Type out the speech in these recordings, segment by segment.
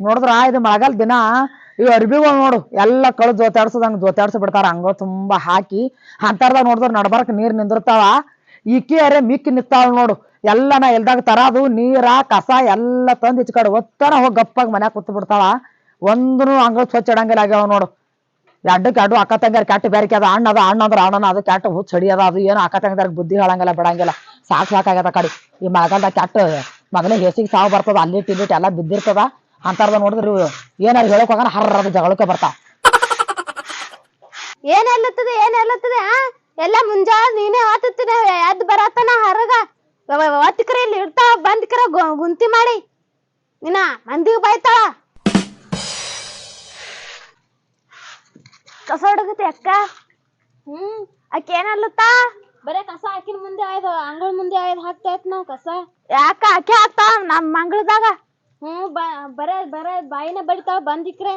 ನೋಡಿದ್ರ ಇದು ಮಳೆಗಾಲ ದಿನ, ಇವ್ ಅರ್ಬಿಗಳು ನೋಡು, ಎಲ್ಲ ಕಳು ಜೋತಾಡ್ಸದಂಗ ಜೋತಾಡ್ಸಿ ಬಿಡ್ತಾರ, ಹಂಗ ತುಂಬಾ ಹಾಕಿ, ಅಂತರ್ದಾಗ ನೋಡಿದ್ರ ನಡ್ಬಾರಕ್ ನೀರ್ ನಿಂದಿರ್ತಾವ. ಈಕಿ ಅರೆ ಮಿಕ್ಕಿ ನಿಂತಾಳ ನೋಡು ಎಲ್ಲ ನಾ ಎಲ್ದಾಗ ತರದು, ನೀರ, ಕಸ ಎಲ್ಲ ತಂದ್ ಇಚ್ಕಡೆ ಒತ್ತನ ಹೋಗಿ ಗಪ್ಪಾಗಿ ಮನ್ಯಾಗ ಕೂತ್ ಬಿಡ್ತಾವ ಒಂದನು ಹಂಗ ಸ್ವಚ್ಛ ಇಡಂಗಿಲ್ಲ ಆಗ್ಯಾವ ನೋಡು. ಎರಡಕ್ಕೆ ಎರಡು ಅಕ್ಕ ತಂಗಾರ ಕೆಟ್ಟ ಬೇರೆ ಅದ, ಅಣ್ಣ ಅದ, ಅಣ್ಣ ಅಂದ್ರ ಅಣ್ಣನ, ಅದು ಕೆಟ್ಟ ಹುಚ್ಚ ಹಡಿ ಅದ, ಅದು ಏನು ಅಕ್ಕ ತಂಗಾರ ಬುದ್ಧಿ ಹೇಳಂಗಿಲ್ಲ, ಬಿಡಂಗಿಲ್ಲ. ಸಾಕು ಸಾಕಾಗ್ಯದ ಕಡೆ. ಈ ಮಳೆಗಾಲದಾಗ ಕೆಟ್ಟ ಮಗನಿಗೆ ಹೆಸಿಗೆ ಸಾವು ಬರ್ತದ, ಅಲ್ಲಿ ಇಲ್ಲಿಟ್ ಎಲ್ಲ ಬಿದ್ದಿರ್ತದ. ಅಂತಾರ್ದ ನೋಡಿದ್ರೆ ಏನಾರು ಹೇಳಕ್ ಹೋಗಣ ಹರ್ರದ ಜಗಳಕ್ಕೆ ಬರ್ತಾ ಏನ್ ಎಲ್ಲತ್ತದೆ ಏನ್ ಎಲ್ಲತ್ತದೆ ಆ? ಎಲ್ಲ ಮುಂಜಾನೆ ನೀನೇ ಆತತ್ತಿನ ಎದ್ ಬರತನ ಹರಗ. ಒತ್ತಿಕರ ಇಲ್ಲಿ ಇರ್ತಾವ ಬಂದ್ಕ್ರ ಗುಂತಿ ಮಾಡಿ. ನಿನ್ನ ಮಂದಿಗೆ ಬೈತಾಳ. ಕಸ ಹೊಡಗತಿ ಅಕ್ಕ? ಹ್ಮ್ ಅಕ್ಕ ಏನಲ್ಲತ್ತಾ ಬರೇ ಕಸ ಹಾಕಿನ ಮುಂದೆ ಆಯ್ದು ಅಂಗಳ ಮುಂದೆ ಆಯ್ದು ಹಾಕ್ತಾ ಇತ್ತು ನಾವ್ ಕಸ. ಯಾಕ ಅಕ್ಕಿ ಹಾಕ್ತಾವ ನಮ್ಮ ಮಂಗಳದಾಗ ಹ್ಮ್ ಬ ಬರೇ ಬರೇ ಬಾಯಿನ ಬಡಿತಾವ ಬಂದಿಕ್ರೆ.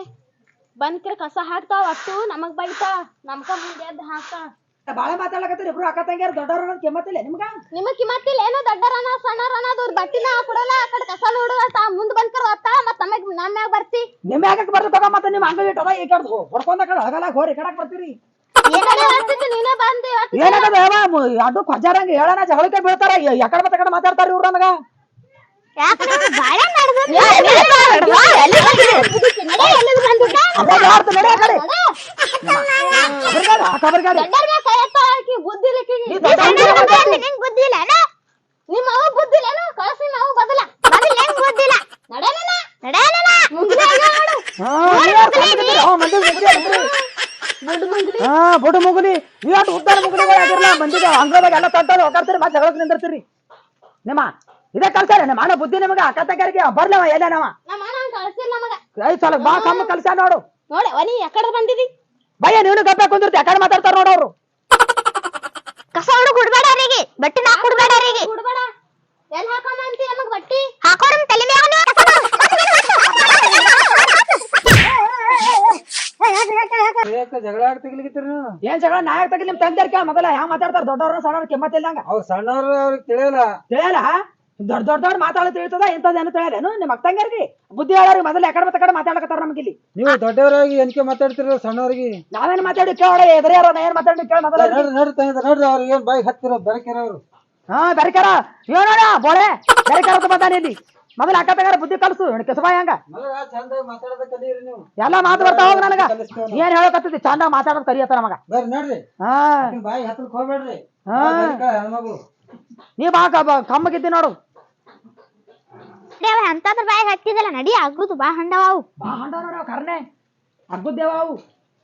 ಬಂದ್ಕ್ರೆ ಕಸ ಹಾಕ್ತಾವ ಅಷ್ಟು ನಮಗ್ ಬೈತಾ ನಮ್ಕ ಮುಂದೆ ಎದ್ದು ಹಾಕ್ತಾವ ಬಾಳ ಮಾತಾಡಕತ್ತೀರಿ ಇಬ್ರು ಅಕ್ಕ ತಂಗಿಯರ್ ದೊಡ್ಡವ್ರ ಕೆಮ್ಮತ್ತಿಲ್ಲ ನಿಮ್ಗ? ನಿಮಗ್ ಕಿಮ್ಮತ್ತಿಲ್ಲ ಏನೋ ದೊಡ್ಡರನ ಸಣ್ಣರನ ಅವ್ರ ಬಟ್ಟಿನ ಕೊಡಲ್ಲ ಆ ಕಡೆ ಕಸ ನೋಡುವ ಮುಂದ್ ಬಂದ್ಕರ ಒತ್ತಾಳ ಮತ್ತ ನಮಗ್ ನಮ್ಯಾಗ ಬರ್ತಿ. ನಿಮ್ ಯಾಕಕ್ ಬರ್ಲಿ ತಗೋ ಮತ್ತೆ ನಿಮ್ ಅಂಗ ಇಟ್ಟದ ಈ ಕಡೆ ಹೊಡ್ಕೊಂಡ ಕಡೆ ಹಗಲಾಗ ಹೋರಿ ಕಡಕ್ ಬರ್ತೀರಿ. ನೀನೇ ಬಂದಿ ಏನಾಗದ ಅದು ಕೊಜ್ಜಾರಂಗ ಹೇಳನ ಜಗಳಕ್ಕೆ ಬೀಳ್ತಾರ ಯಾಕಡೆ ಮತ್ತೆ ಕಡೆ ಮಾತಾಡ್ತಾರ ಇವ್ರು ನನಗ ಬುಡು ಮುಗುಲಿ. ನೀವ್ ಉದ್ದಾರ ಮುಗುಲಿಗಳು ಆಗಿರ್ಲ ಮಂದಿಗೆ ಅಂಗಳದಾಗ ಎಲ್ಲ ತಂತಾರ ಹೋಗಾಡ್ತೀರಿ ಮತ್ತೆ ಜಗಳಕ್ಕೆ ನಿಂದಿರ್ತೀರಿ. ನಿಮ್ಮ ಇದೇ ಕಲ್ಸಾರ ನಮ್ಮ ಅಣ್ಣ ಬುದ್ಧಿ ನಿಮಗೆ ಅಕ್ಕ ತಂಗಾರಿಗೆ ಬರ್ಲವ ಎಲ್ಲೇನವ? ನಮ್ಮ ಅಣ್ಣ ಕಳ್ಸಿಲ್ಲ ನಮಗ. ಐದ್ ಸಲ ಬಾ ಕಮ್ಮ ಕಲ್ಸ ನೋಡು. ನೋಡಿ ಅವನಿ ಯಾಕಡೆ ಬಂದಿದಿ? ಭಯ ನೀನು ಗಬ್ಬೆ ಕುಂದಿರ್ತಿ ಯಾಕಡೆ ಮಾತಾಡ್ತಾರ ನೋಡು ಅವ್ರು. ಕಸ ಹುಡುಗ ಕುಡ್ಬೇಡ ಅವರಿಗೆ ಬಟ್ಟೆ ನಾ ಕುಡ್ಬೇಡ ಅವರಿಗೆ. ಹುಡ್ಬೇಡ. ಎಲ್ಲಿ ಹಾಕಮ್ಮ ಅಂತಿ ನಮಗ್ ಬಟ್ಟಿ? ಹಾಕೋರಂ ತಲೆ ಜಗಳ ಆಡ್ತಿಗ್ಲಿಕತ್ತೀರಿ ಏನ್ ಜಗಳ? ನಾ ತಗಿ ನಿಮ್ ತಂದೆ ಕೇಳ ಮೊದಲ ಯಾವ ಮಾತಾಡ್ತಾರ? ದೊಡ್ಡವ್ರ ಸಣ್ಣವ್ರ ಕೆಮ್ಮತ್ತಿಲ್ದಂಗ ಅವ್ರು ಸಣ್ಣವ್ರು ಅವ್ರಿಗೆ ತಿಳಿಯಲ್ಲ. ತಿಳಿಯಲ್ಲ ದೊಡ್ಡ ದೊಡ್ಡ ದೊಡ್ಡ ಮಾತಾಡ ತಿಳಿತದ? ಇಂಥದ್ದೇನು ತಿಳಿಯಲೇನು ನಿಮ್ಮ ಅಕ್ಕಂಗಾರಿಗೆ? ಬುದ್ಧಿ ಹೇಳೋರಿಗೆ ಮೊದಲು ಎಕಡೆ ಮತ್ತೆ ಕಡೆ ಮಾತಾಡಕತ್ತಾರ ನಮ್ಗೆ ಇಲ್ಲಿ ನೀವು ದೊಡ್ಡವರಾಗಿ ಎನ್ಕೆ ಮಾತಾಡ್ತಿರ ಸಣ್ಣವರಿಗೆ? ನಾವೇನ್ ಮಾತಾಡಿ ಕೇಳ ಎದುರೇ ಯಾರೋ ಏನ್ ಮಾತಾಡಿ ಕೇಳ ಮೊದಲ? ನೋಡ್ರಿ ನೋಡ್ರಿ ತಂಗಿದ ನೋಡ್ರಿ ಅವ್ರಿಗೆ ಏನ್ ಬಾಯಿ ಹತ್ತಿರ ಬೆರಕಿರೋರು ಅವ್ರು. ಹಾ ಬೆರಕಾರ. ಏನೋಣ ಬೋಳೆ. ಬೆರಕಾರ ಬಂದಾನೆ ಇಲ್ಲಿ. ಮೊದಲ ಅಕ್ಕ ತಗಾರ ಬುದ್ಧಿ ಕಲಸು. ಕೆಸಬಾಯ ಹಂಗ? ಎಲ್ಲ ಮಾತು ಬರ್ತಾ ಹೋಗ ನನಗ. ಏನ್ ಹೇಳಕತ್ತಿದ್ದಿ? ಚಂದ ಮಾತಾಡೋದ್ ಕರಿಯತ್ತ ನಮಗ. ಬರ್ರಿ ನೋಡ್ರಿ. ಹಾ. ಬಾಯಿ ಹತ್ತಿರ ಹೋಗ್ಬೇಡ್ರಿ. ಹಾ. ಹೆಣ್ಮಗು. ನೀ ಬಾ ಕಮ್ಮಗಿದ್ದಿ ನೋಡು. ಅಂತಂದ್ರ ಬಾಯಿ ಹತ್ತಿದಲ್ಲ ನಡಿ ಆಗುದು ಬಾ ಹಂಡವಾವು ಬಾ ಹಂಡವ ನೋಡವ ಕರ್ನೆ ಅಗ್ಗುದ್ದೇವ ಅವು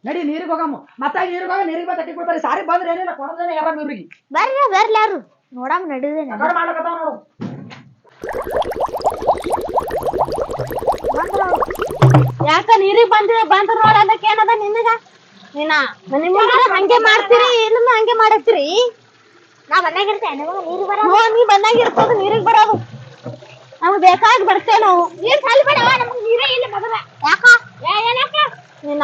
ನಡಿ ನೀರಿಗೆ ಹೋಗಮ್ಮ. ಮತ್ತ ನೀರಿಗೆ ಹೋಗ ನೀರಿಗೆ ಬಂದು ತಟ್ಟಿ ಕೊಡ್ತಾರೆ ಸಾರಿ ಬಂದ್ರೆ ಏನಿಲ್ಲ ಕೊಡದೇನೆ ಯಾರ ಇವ್ರಿಗೆ. ಬರ್ರಿ ಬರ್ಲಿ ಯಾರು. ನೋಡಮ್ ನಡಿದೇನೆ. ಕಡೆ ಮಾಡ್ಲಕತ್ತಾವ ನೋಡು. ಯಾಕ ನೀರಿಗೆ ಬಂದ ನೋಡ ನೋಡೋದಕ್ಕೆ ಏನದ ನಿನಗ? ನೀನ ಮುಂದೆ ಹಂಗೆ ಮಾಡ್ತೀರಿ ಇಲ್ಲ ಹಂಗೆ ಮಾಡತ್ತೀರಿ? ನಾ ಮನ್ಯಾಗ ಇರ್ತೇನೆ ನೀರು ಬರ ನೀ ಬಂದಾಗ ಇರ್ತದ ನೀರಿಗೆ ಬರೋದು. ನಮ್ಗ್ ಬೇಕಾಗಿ ಬರ್ತೇವೆ ನಾವು. ನೀರ್ ಖಾಲಿ ಬೇಡ ನಮ್ಗೆ ನೀರೇ ಇಲ್ಲ ಮೊದಲ ಯಾಕ? ಏನಕ್ಕ? ನೀನ?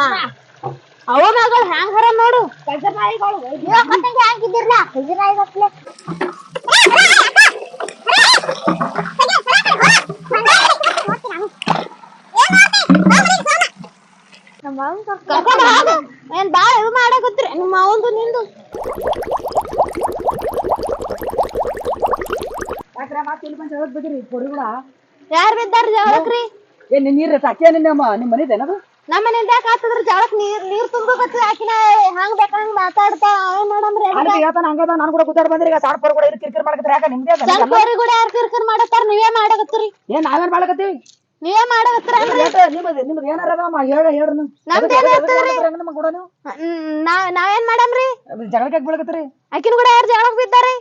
ಅವ ಮಗಳು ಹ್ಯಾಂಗ ಹರ ನೋಡು. ಇವತ್ತಂಗೆ ಹಾಕಿದ್ದಿರ್ಲ ಹಜಿರಾಯ್ಗಪ್ಲೆ ಕರ್ಕೊಂಡು ಹೋಗು ಏನ್ ಬಾಳ ಇದು ಮಾಡಕತ್ರಿ ನಿಮ್ಮ ಅವಂದು ನಿಂದು. ಹೇಳಕ್ ಬಿದ್ರಿ ಕೂಡ ಯಾರ್ ಬಿದ್ದಾರ ಜಗಳಕ್ರಿ ಏನ್ ನಿನ್ ನೀರ್ ಸಾಕೆ ನಿಮ್ಮ ನಿಮ್ಮ ಮನಿದೆ ಏನದು? ನಮ್ಮ ಮನೆಯಿಂದ ಯಾಕೆ ಆತದ್ರ ಜಳಕ್ ನೀರ್ ನೀರ್ ತುಂಬಬೇಕು ಆಕಿನ ಹಂಗ್ ಬೇಕಂಗ್ ಮಾತಾಡ್ತಾ ಏನ್ ಮಾಡಮ್ರಿ ಹೇಳ್ತಾನ ಹಂಗದ ನಾನು ಕೂಡ ಕೂತಾಡ್ ಬಂದ್ರಿ ಈಗ ಸಾರ್ ಪರ್ ಕೂಡ ಇರ್ ಕಿರ್ಕಿರ್ ಮಾಡಕತ್ರಿ ಯಾಕ ನಿಮ್ದೇ ಅದ? ಸಣ್ಣ ಕೋರಿ ಕೂಡ ಯಾರ್ ಕಿರ್ಕಿರ್ ಮಾಡತ್ತಾರ? ನೀವೇ ಮಾಡಕತ್ರಿ ಏನ್ ನಾವೇನ್ ಮಾಡಕತ್ತೀವಿ ನೀವೇ ಮಾಡಕತ್ತರ ನಿಮ್ಮದು ನಿಮ್ದು ಏನಾರ ಅದಾವಮ್ಮ ಹೇಳ ಹೇಳ್ರಿ ನೀವು. ನಮ್ದ್ ಏನ್ ಇರ್ತದ್ರಿ? ನಮ್ಮ ಕೂಡ ನೀವು ನಾವ್ ನಾವೇನ್ ಮಾಡಮ್ರಿ? ಜಗಳಕ್ಕೆ ಬೀಳಕತ್ತೀರಿ? ಆಕಿನ ಕೂಡ ಯಾರ್ ಜಗಳಕ್ ಬಿದ್ದಾರಿ?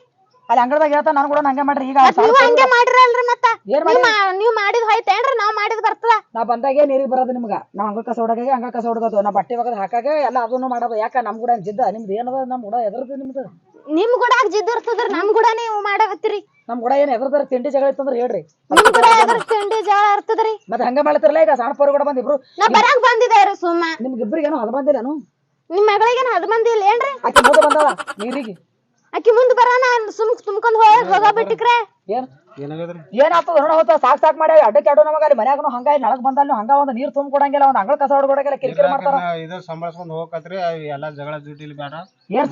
ಅಲ್ಲಿ ಅಂಗಡದಾಗ ಹೇಳ್ತಾ ನಾನು ಕೂಡ ಹಂಗೆ ಮಾಡ್ರಿ. ಈಗ ಹಂಗೆ ಮಾಡಿರಲ್ರಿ ಮತ್ತ. ಏನ್ ನೀವ್ ಮಾ- ನೀವ್ ಮಾಡಿದ್ ಹೋಯ್ತೇನ್ರಿ ನಾವ್ ಮಾಡಿದ್ ಬರ್ತದ. ನಾ ಬಂದಾಗೆ ನೀರಿಗೆ ಬರೋದು ನಿಮ್ಗ? ನಾವ್ ಹಂಗ ಕಸ ಹೊಡಗಾಗ ಹಂಗ ಕಸ ಹೊಡ್ಕೋದು. ನಾ ಬಟ್ಟೆ ಒಗದ್ ಹಾಕಾಗ ಎಲ್ಲ ಅದನ್ನು ಮಾಡೋದು. ಯಾಕ ನಮ್ ಕೂಡ ಜಿದ್ದ? ನಿಮ್ದು ಏನದ? ನಮ್ ಕೂಡ ಎದ್ರದ್ದು ನಿಮ್ದು. ನಿಮ್ ಕೂಡ ಜಿದ್ ಇರ್ತದ್ರಿ. ನಮ್ ಕೂಡ ನೀವು ಮಾಡಕತ್ತೀರಿ. ನಮ್ ಕೂಡ ಏನ್ ಎದ್ರದಾರ ತಿಂಡಿ ಜಗಳ ಇತ್ತಂದ್ರೆ ಹೇಳ್ರಿ. ನಿಮ್ ಕೂಡ ಎದ್ರ ತಿಂಡಿ ಜಗಳ ಇರ್ತದ್ರಿ. ಮತ್ತೆ ಹಂಗ ಮಾಡ್ತಿರಲ್ಲ ಈಗ? ಸಣ್ಣ ಪೋರ್ ಕೂಡ ಬಂದ್ ಇಬ್ರು. ನಾ ಬರಾಕ್ ಬಂದಿದ್ದೇವ್ರಿ ಸುಮ್ಮ. ನಿಮ್ಗಿಬ್ರಿಗೇನು ಅದು ಬಂದಿಲ್ಲನು? ನಿಮ್ ಮಗಳಿಗೇನು ಹದ್ ಮಂದಿ ಇಲ್ಲ ಏನ್ರಿ? ಆಕೆ ಮುಂದೆ ಬಂದಾಳ ನೀರಿಗೆ. ಆಕಿ ಮುಂದ್ ಬರಾನ ಸುಮ್ ತುಂಬ್ಕೊಂಡ್ ಹೋಗ್ ಹೋಗ ಬಿಟ್ಟಿಕ್ರೆ ಏನ್? ಏನಾಗದ್ರಿ? ಏನಾಗ್ತದ ನೋಡ ಹೋತ ಸಾಕ್ ಸಾಕ್ ಮಾಡಿ ಅಡ್ಡಕ್ಕೆ ಅಡ್ಡು ನಮಗ ಅಲ್ಲಿ ಮನ್ಯಾಗನು ಹಂಗ ನಳಕ್ ಬಂದಲ್ಲಿ ಹಂಗ ಒಂದ್ ನೀರ್ ತುಂಬ ಕೊಡಂಗಿಲ್ಲ ಒಂದ್ ಅಂಗಳ ಕಸ ಹೊಡ್ಕೊಡಂಗಿಲ್ಲ. ಕಿರಿಕಿರಿ ಮಾಡ್ತಾರ. ಇದು ಸಂಭಾಳ್ಸ್ಕೊಂಡ್ ಹೋಗಕತ್ರಿ. ಎಲ್ಲಾ ಜಗಳ ಜುಟಿಲಿ ಬೇಡ ಏನ್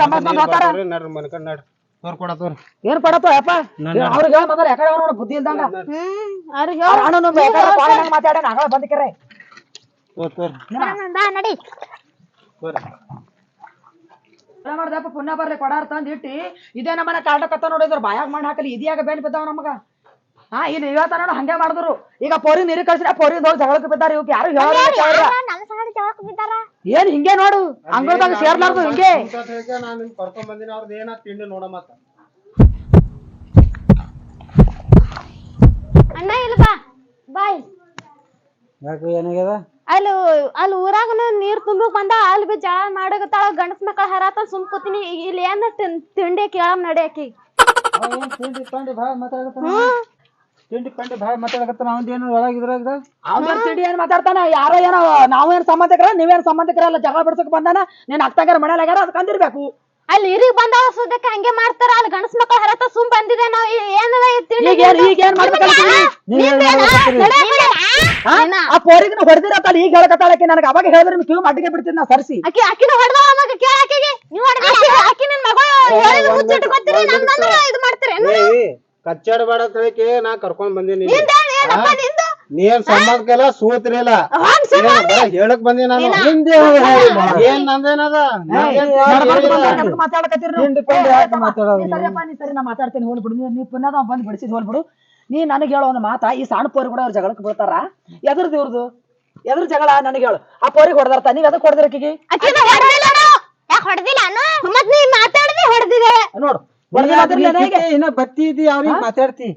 ನಡ್ರಿ ಮನ್ಕೊಂಡ್ ನಡ್ರಿ. ತೋರ್. ಏನ್ ಯಪ್ಪ? ಅವ್ರಿಗೆ ಹೇಳ ಮೊದಲ ಯಾಕಡೆ ಬುದ್ಧಿ ಇಲ್ದಂಗ? ಹ್ಮ್ ಅವ್ರಿಗೆ ಹೇಳು. ಅಣ್ಣನು ಮಾತಾಡ ಅಂಗಳ ಬಂದಿಕ್ರೆ ತೋರ್ ತೋರ್. ಬಾ ನಡಿ. ತೋರಿ ಮಾಡ್ದಪ್ಪ ಪುಣ್ಯ ಬರ್ಲಿ ಕೊಡಾರ್ ತಂದ್ ಇಟ್ಟಿ. ಇದೇ ನಮ್ಮನೆ ಕಾಟಕತ್ತ ನೋಡಿದ್ರು ಬಾಯಾಗ ಮಾಡಿ ಹಾಕಲಿ. ಇದ್ಯಾಗ ಬೇನ್ ಬಿದ್ದಾವ ನಮಗ? ಹಾ ಇಲ್ಲಿ ಇವತ್ತ ನೋಡ ಹಂಗೆ ಮಾಡಿದ್ರು. ಈಗ ಪೋರಿ ನೀರು ಕಳ್ಸಿರ ಪೋರಿ ಹೋಗಿ ಜಗಳಕ್ಕೆ ಬಿದ್ದಾರ ಇವಕ್ಕೆ ಯಾರು ಹೇಳ ನಮ್ಮ ಸಂಗಡಿ ಜಗಳಕ್ಕೆ ಬಿದ್ದಾರ? ಏನ್ ಹಿಂಗೆ ನೋಡು ಅಂಗಳದಾಗ ಸೇರ್ಲಾರ್ದು ಹಿಂಗೆ. ನಾನು ನಿಮ್ ಕರ್ಕೊಂಡ್ ಬಂದಿನ ಅವ್ರದ್ದು ಏನ ತಿಂಡಿ ನೋಡ ಮತ್ತ. ಅಣ್ಣ ಇಲ್ಲ ಬಾ. ಬಾಯ್. ಯಾಕೆ ಏನಾಗ್ಯದ? ಅಲ್ಲಿ ಅಲ್ಲಿ ಊರಾಗನ ನೀರ್ ತುಂಬಕ್ ಬಂದ ಅಲ್ಲಿ ಬಿ ಜಳ ಮಾಡಕತ್ತಾಳ ಗಂಡಸ್ ಮಕ್ಕಳ ಹರಾತ ಸುಮ್ ಕೂತೀನಿ. ಇಲ್ಲಿ ಏನ್ ತಿನ್- ತಿಂಡಿ ಕೇಳಮ್ ನಡಿ ಆಕಿ. ತಿಂಡಿ ಪಂಡಿ ಭಾಳ ಮಾತಾಡಕತ್ತಾನ ತಿಂಡಿ ಪಂಡಿ ಭಾಳ ಮಾತಾಡಕತ್ತಾನ ಅವ್ನ್ ಏನು ಒಳಗಿದ್ರಾಗ ಅವ್ನ್ ತಿಂಡಿ ಏನ್ ಮಾತಾಡ್ತಾನ? ಯಾರೋ ಏನೋ ನಾವು ಏನ್ ಸಂಬಂಧಕರ ನೀವೇನ್ ಸಂಬಂಧಿಕರಲ್ಲ ಜಗಳ ಬಿಡ್ಸಕ್ ಬಂದಾನ? ನೀನ್ ಅಕ್ಕಂಗಾರ ಮನೇಲಿ ಆಗ್ಯಾರ ಅಲ್ಲಿ ಇರಿಗ್ ಬಂದಾಳ ಸುದ್ದಕ್ಕೆ ಹಂಗೆ ಮಾಡ್ತಾರ. ಅಲ್ಲಿ ಗಂಡಸ್ ಮಕ್ಕಳ ಹರಾತ ಸುಮ್ ಬಂದಿದೆ ನಾವು. ಏನ ತಿಂಡಿ ಈಗ ಆ? ಪೋರಿಗಿನ ಹೊಡೆದಿರತ್ತಲ್ಲ ಈಗ ಹೇಳಕತ್ತಾಳಕ್ಕೆ ನನಗೆ ಅವಾಗ ಹೇಳಿದ್ರೆ ನಿಮ್ ಕಿವಿ ಮಟ್ಟಿಗೆ ಬಿಡ್ತೀನಿ ನಾ ಸರ್ಸಿ. ಆಕಿ ಅಕ್ಕಿನ ಹೊಡೆದ ಮಗ ಕೇಳ ಆಕಿಗೆ. ನೀವು ಆಕಿ ನಿನ್ ಮಗ ಹೇಳಿದ ಮುಚ್ಚಿಟ್ಕೊತೀರಿ ನಮ್ದಂದ್ರ ಇದು ಮಾಡ್ತೀರಿ. ಕಚ್ಚಾಡ ಬೇಡ ಹೇಳಿಕೆ ನಾ ಕರ್ಕೊಂಡ್ ಬಂದೀನಿ ನೀನ್ ಸಂಬಂಧಕ್ಕೆಲ್ಲ ಸೂತ್ರಿಲ್ಲ. ಹೇಳಕ್ ಬಂದಿ ನಾನು. ಏನ್ ನಂದೇನದ? ನೀವು? ನಾ ಮಾತಾಡ್ತೀನಿ ಹೋಗ್ಬಿಡು. ನೀ ನೀ ಪುಣ್ಯದ ಬಂದ್ ಬಿಡಿಸಿದ್ ಹೋಗ್ಬಿಡು. ನೀ ನನಗೆ ಹೇಳೋ ಒಂದು ಮಾತಾ ಈ ಸಣ್ಣ ಪೋರಿ ಕೂಡ ಅವ್ರ ಜಗಳಕ್ಕೆ ಬೀಳ್ತಾರ? ಎದ್ರದ್ದು ಇವ್ರದು? ಎದ್ರ ಜಗಳ ನನಗೆ ಹೇಳು. ಆ ಪೋರಿಗೆ ಹೊಡೆದಾರ್ತ ನೀವ್ ಅದಕ್ಕೆ ಹೊಡೆದಿರಕಿಗೆ ನೋಡು. ನೀ ಅದ್ರ ಜೊತೆ ಇನ್ನ ಬತ್ತಿ ಇದ್ದಿ ಅವ್ರಿಗೆ ಮಾತಾಡ್ತಿ.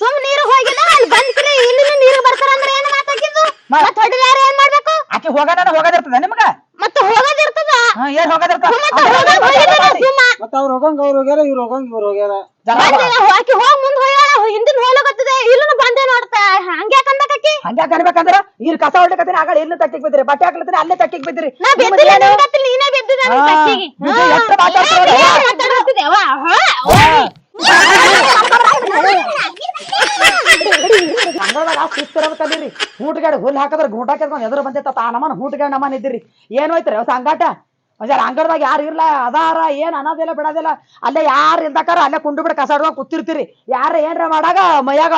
ಸುಮ್ ನೀರು ಹೋಗಿಲ್ಲ ಅಲ್ಲಿ ಬಂದ್ಕ್ರಿ ಇಲ್ಲಿ ನೀರು ಬರ್ತಾರ ಅಂದ್ರೆ ಏನು ಮಾತಾಕಿದ್ದು ಮತ್ ಹೊಡಿಲಾರ ಏನ್ ಮಾಡ್ಬೇಕು? ಆಕೆ ಹೋಗೋಣ ಹೋಗೋದಿರ್ತದ ನಿಮಗ? ಮತ್ತ ಹೋಗೋದಿರ್ತದ? ಹಾ, ಏನ್ ಹೋಗೋದಿರ್ತದ ಮತ್ತ ಮತ್ತ ಅವ್ರ ಹೋಗಂಗ್ ಅವ್ರ ಹೋಗ್ಯಾರ ಇವ್ರ ಹೋಗಂಗ್ ಇವ್ರ ಹೋಗ್ಯಾರ. ಆಕಿ ಹೋಗ್ ಮುಂದ್ ಹೋಗ್ಯಾಳ ಹಿಂದಿನ ಹೋಗ್ಲಕತ್ತದೆ ಇಲ್ಲೂ ಬಂದೆ ನೋಡ್ತಾ ಹಂಗೆ ಯಾಕಂದಕಿ ಹಂಗ್ಯಾಕ ಅನ್ಬೇಕಂದ್ರ ಇಲ್ಲಿ ಕಸ ಹೊಡ್ಲಿಕತ್ತೀನಿ ಆಗಳ ಇಲ್ಲಿ ತಕ್ಕಿಗೆ ಬಿದ್ರಿ ಬಟ್ಟೆ ಹಾಕ್ಲತ್ತೀನಿ ಅಲ್ಲೇ ತಕ್ಕಿಗೆ ಬಿದ್ರಿ ನಾ ಬೆದ್ದಿಲ್ಲ ನಿನ್ಗತ್ತಿಲ್ಲ, ನೀನೇ. ಎಷ್ಟು ಹಾ, ಹೂಟಗಾಡಿ ಹುಲ್ ಹಾಕಿದ್ರ ಗೂಟ ಕೆತ್ಕೊಂಡ್ ಎದುರು ಬಂದಿತ್ತ ತಾ ನಮ್ಮನ ಹೂಟಗಾಡಿ ನಮ್ಮನ ಇದ್ದಿರಿ. ಏನ್ ಹೋಯ್ತ್ರಿ ಸಂಗಾಟ ಒಂದ್ ಅಂಗಡದಾಗ ಯಾರು ಇರ್ಲ? ಅದಾರ ಏನ್ ಅನ್ನೋದಿಲ್ಲ ಬಿಡೋದಿಲ್ಲ. ಅಲ್ಲೇ ಯಾರು ಇಲ್ದಕ್ಕಾರ ಅಲ್ಲೇ ಕುಂಡು ಬಿಡ ಕಸ ಹೊಡ್ಕೊಂಡ್ ಕೂತಿರ್ತೀರಿ. ಯಾರ ಏನ್ರ ಮಾಡಾಗ ಮೈಯಾಗ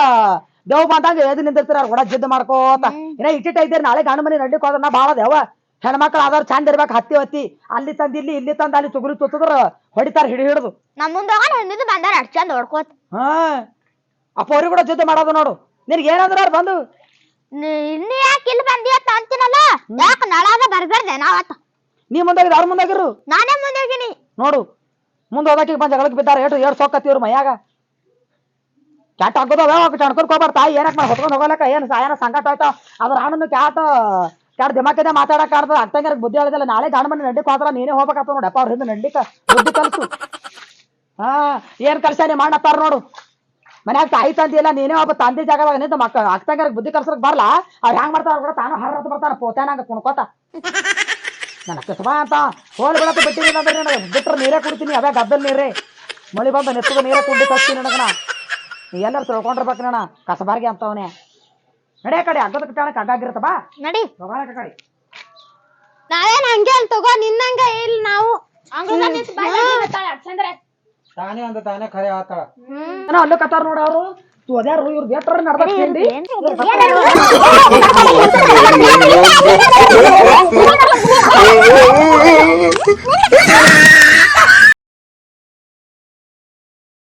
ದೇವ್ ಬಂದಾಗ ಎದ್ ನಿಂದಿರ್ತೀರ ಅವ್ರ ಕೂಡ ಜಿದ್ದು ಮಾಡ್ಕೋತ. ಏನ ಇಟ್ಟಿಟ್ಟ ಇದ್ದೀರಿ ನಾಳೆ ಗಂಡ ಮನೆ ನಡ್ಲಿಕ್ಕೆ ಹೋದ್ರ ನಾ ಭಾಳ ದೇವ ಹೆಣ್ಮಕ್ಳು ಆದವ್ರು ಚಂದ ಇರ್ಬೇಕು ಹತ್ತಿ ಹತ್ತಿ. ಅಲ್ಲಿ ತಂದ ಇಲ್ಲಿ ಇಲ್ಲಿ ತಂದ ಅಲ್ಲಿ ತುಗುರಿ ತುತ್ತದ್ರ ಹೊಡಿತಾರ ಹಿಡಿ ಹಿಡಿದು. ನಮ್ ಮುಂದಾಗ ಹೆಣ್ಣಿದ್ ಬಂದಾರ ಅಷ್ಟ್ ಚಂದ ಹೊಡ್ಕೋತ. ಹಾ. ಅಪ್ಪ ಅವ್ರಿಗೆ ಕೂಡ ಜೊತೆ ಮಾಡೋದು ನೋಡು. ನಿನ್ಗೆ ಏನಂದ್ರ ಅವ್ರು ಬಂದು. ಇಲ್ಲಿ ಯಾಕೆ ಇಲ್ಲಿ ಬಂದಿ ಅಂತ ಅಂತೀನಲ್ಲ? ಯಾಕೆ ನಳಾಗ ಬರ್ಬಾರ್ದೆ ನಾವತ್ತ ನೀ ಮುಂದಾಗಿ ಯಾರು ಮುಂದಾಗಿರು? ನಾನೇ ಮುಂದಾಗಿನಿ. ನೋಡು ಮುಂದೆ ಹೋದಕ್ಕೆ ಬಂದ ಜಗಳಕ್ಕೆ ಬಿದ್ದಾರ ಏಟು ಎರಡು ಸೋಕತ್ತಿವ್ರು ಮೈಯಾಗ? ಕ್ಯಾಟ್ ಹಾಕೋದವ ತಾಯಿ ಏನಕ್ಕೆ ಮಾಡಿ ಹೊತ್ಕೊಂಡು ಹೋಗಲಕ್ಕ ಏನು ಸಾಯನ ಸಂಕಟ ಆಯ್ತಾ? ಅದ್ರ ಹಣ್ಣು ಕ್ಯಾಟ ಕ್ಯಾಟ್ ದಿಮಾಕಿದೆ ಮಾತಾಡಕ್ ಆಡ್ದ ಅಕ್ಕಂಗಾರ ಬುದ್ಧಿ ಹೇಳಿದಿಲ್ಲ ನಾಳೆ ಗಾಣ ಮನೆ ನಡ್ಡಿಕ್ ಹೋದ್ರ ನೀನೇ ಹೋಗ್ಬೇಕಾಗ್ತದ ನೋಡಪ್ಪ ಅವ್ರ ಹಿಂದೆ ನಡ್ಡಿಕ ಬುದ್ಧಿ ಕಲ್ಸು. ಹಾ ಏನ್ ಕಲ್ಸ್ಯಾನಿ ಮಾಡತ್ತಾರ ನೋಡು. ಮನ್ಯಾಗ ತಾಯಿ ತಂದಿ ಇಲ್ಲ ನೀನೇ ಒಬ್ಬ ತಂದೆ ಜಾಗದಾಗ ನಿಂತ ಮಕ್ಕ ಅಕ್ಕಂಗಾರ ಬುದ್ಧಿ ಕಲ್ಸಕ್ ಬರ್ಲಾ? ಅವ್ರು ಹೆಂಗ್ ಮಾಡ್ತಾರ ಕೂಡ ತಾನು ಹರ್ರತ್ ಬರ್ತಾನ ಪೋತಾನಂಗ ಕುಣ್ಕೋತ. ನನ್ನ ಕಸಬಾ ಅಂತ ಹೋಲ್ ಬಿಡತ್ತೆ ಬಿಟ್ಟಿನಿ ಅಂದ್ರೆ ನನಗೆ ಬಿಟ್ಟರೆ ನೀರೇ ಕುಡಿತೀನಿ ಅವೇ ಗದ್ದಲ್ ನೀರೇ ಮಳಿ ಬಂದ ನೆತ್ತದ ನೀರೇ ಕುಂಡಿ ಕಸ್ತೀನಿ ನನಗಣ ನೀ ಎಲ್ಲರೂ ತಿಳ್ಕೊಂಡಿರ್ಬೇಕು ನಣ ಕಸಬಾರ್ಗೆ ಅಂತವನೇ ನಡೆ ಕಡೆ ಅಗ್ಗದ ಕಾಣಕ್ಕೆ ಅಗ್ಗಾಗಿರತ್ತ ಬಾ ನಡಿ ಹೋಗೋಣ ಕಡೆ ನಾವೇನ್ ಹಂಗೆ ಅಲ್ಲಿ ತಗೋ ನಿನ್ನಂಗ ಇಲ್ಲ ನಾವು. ತಾನೇ ಅಂದ ತಾನೇ ಖರೆ ಆತಾಳ ಏನೋ ಅಲ್ಲೂ ಕತ್ತಾರ ನೋಡ ಅವರು ಅದ್ಯಾರು ಇವ್ರು ಬೇಟ್ರ ನಡ್ದಕ್ ತಿಂಡಿ ಏನ್- Oh, oh, oh, oh, oh.